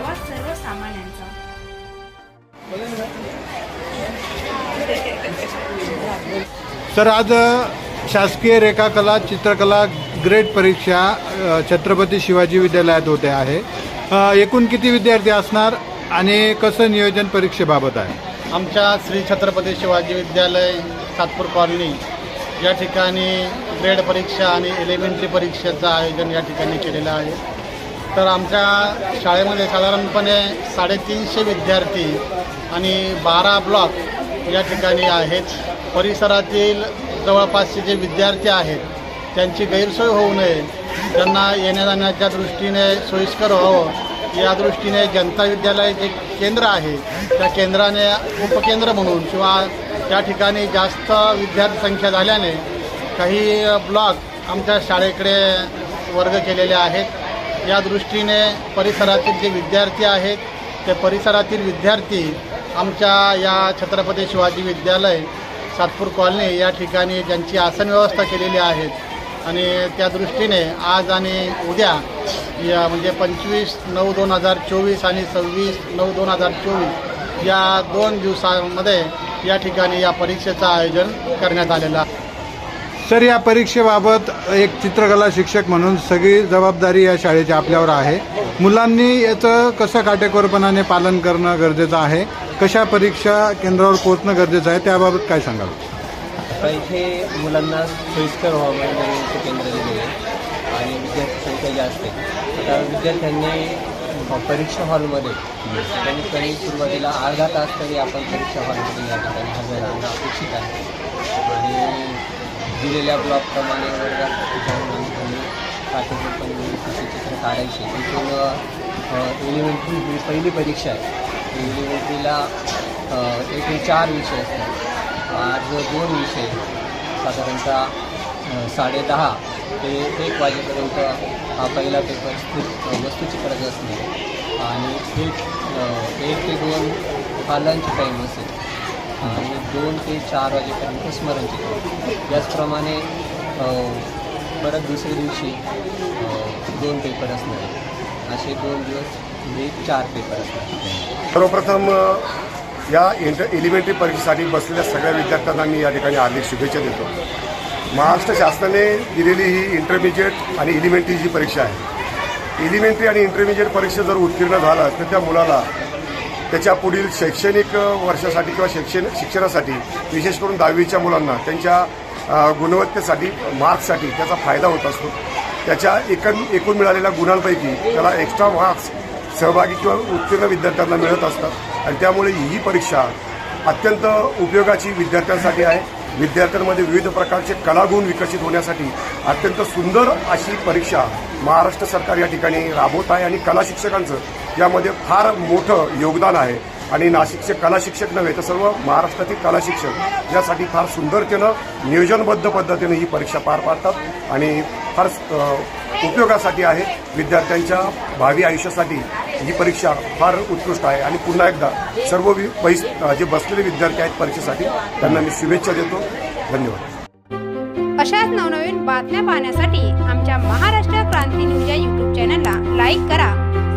आवाज सर्वसामान्यांचा सर आज शासकीय रेखाकला चित्रकला ग्रेड परीक्षा छत्रपती शिवाजी विद्यालयात होते आहे. एकूण किती विद्यार्थी असणार आणि कसं नियोजन परीक्षेबाबत आहे? आमच्या श्री छत्रपती शिवाजी विद्यालय सातपूर कॉलनी या ठिकाणी ग्रेड परीक्षा आणि एलिमेंटरी परीक्षेचं आयोजन या ठिकाणी केलेलं आहे. तर आमच्या शाळेमध्ये साधारणपणे साडेतीनशे विद्यार्थी आणि बारा ब्लॉक या ठिकाणी आहेत. परिसरातील जवळपासचे जे विद्यार्थी आहेत त्यांची गैरसोय होऊ नये. त्यांना येण्या जाण्याच्या दृष्टीने सोयीस्कर व्हावं. या दृष्टीने जनता विद्यालय जे केंद्र आहे. त्या केंद्राने उपकेंद्र म्हणून किंवा त्या ठिकाणी जास्त विद्यार्थी संख्या झाल्याने काही ब्लॉक आमच्या शाळेकडे वर्ग केलेले आहेत. या दृष्टीने परिसरातील जे विद्यार्थी आहेत ते परिसरातील विद्यार्थी आमच्या या छत्रपती शिवाजी विद्यालय सातपूर कॉलनी या ठिकाणी ज्यांची आसन व्यवस्था केलेली आहेत. आणि त्या दृष्टीने आज आणि उद्या या म्हणजे पंचवीस नऊ दोन हजार चोवीस आणि सव्वीस नऊ दोन हजार चोवीस या दोन दिवसांमध्ये या ठिकाणी या परीक्षेचं आयोजन करण्यात आलेलं आहे. सर या परीक्षेबाबत एक चित्रकला शिक्षक म्हणून सगळी जबाबदारी या शाळेच्या आपल्यावर आहे. मुलांनी याचं कसं काटेकोरपणाने पालन करणं गरजेचं आहे? कशा परीक्षा केंद्रावर पोहोचणं गरजेचं आहे? त्याबाबत काय सांगाल? आता इथे मुलांना सोयीस्कर व्हावं म्हणून केंद्र आहे आणि विद्यार्थी संख्या जास्त आहे. आता विद्यार्थ्यांनी परीक्षा हॉलमध्ये कमीत कमी सुरुवातीला अर्धा तास तरी आपण परीक्षा हॉलमध्ये या ठिकाणी हजर राहणं अपेक्षित आहे. दिलेल्या ब्लॉकप्रमाणे वर्गात जाऊन आम्ही काटेकोरपणे चित्र काढायचे. इथून एलिमेंटरी ही पहिली परीक्षा आहे. एलिमेंटरीला एकूण चार विषय असतात. आज दोन विषय साधारणतः साडेदहा ते एक वाजेपर्यंत हा पहिला पेपर स्थित वस्तूचित्राचा असणार आणि एक एक ते दोन हा लंच टाईम असेल. आणि दोन ते चार वाजेपर्यंत स्मरणचित्र याचप्रमाणे परत दुसऱ्या दिवशी दोन पेपर असणार. आहेत. असे दोन दिवस म्हणजे चार पेपर असणार. सर्वप्रथम या इंटर एलिमेंटरी परीक्षेसाठी बसलेल्या सगळ्या विद्यार्थ्यांना मी या ठिकाणी हार्दिक शुभेच्छा देतो. महाराष्ट्र शासनाने दिलेली ही इंटरमिजिएट आणि एलिमेंटरी जी परीक्षा आहे एलिमेंटरी आणि इंटरमिजिएट परीक्षा जर उत्तीर्ण झाला तर त्या मुलाला त्याच्या पुढील शैक्षणिक वर्षासाठी किंवा शैक्षणिक शिक्षणासाठी विशेष करून दहावीच्या मुलांना त्यांच्या गुणवत्तेसाठी मार्क्ससाठी त्याचा फायदा होत असतो. त्याच्या एकूण एकूण मिळालेल्या गुणांपैकी त्याला एक्स्ट्रा मार्क्स सहभागी किंवा उत्तीर्ण विद्यार्थ्यांना मिळत असतात. आणि त्यामुळे ही परीक्षा अत्यंत उपयोगाची विद्यार्थ्यांसाठी आहे. विद्यार्थ्यांमध्ये विविध प्रकारचे कलागुण विकसित होण्यासाठी अत्यंत सुंदर अशी परीक्षा महाराष्ट्र सरकार या ठिकाणी राबवत आहे. आणि कला शिक्षकांचं यामध्ये फार मोठं योगदान आहे. आणि नाशिकचे कला शिक्षक नव्हे तर सर्व महाराष्ट्रातील कला शिक्षक यासाठी फार सुंदरतेनं नियोजनबद्ध पद्धतीने ही परीक्षा पार पाडतात. आणि फार उपयोगासाठी आहे. विद्यार्थ्यांच्या भावी आयुष्यासाठी ही परीक्षा फार उत्कृष्ट आहे. आणि पुन्हा एकदा सर्व पैस जे बसलेले विद्यार्थी आहेत परीक्षेसाठी त्यांना मी शुभेच्छा देतो. धन्यवाद. अशाच नवनवीन बातम्या पाहण्यासाठी आमच्या महाराष्ट्र क्रांती न्यूज या यूट्यूब चॅनलला लाईक करा.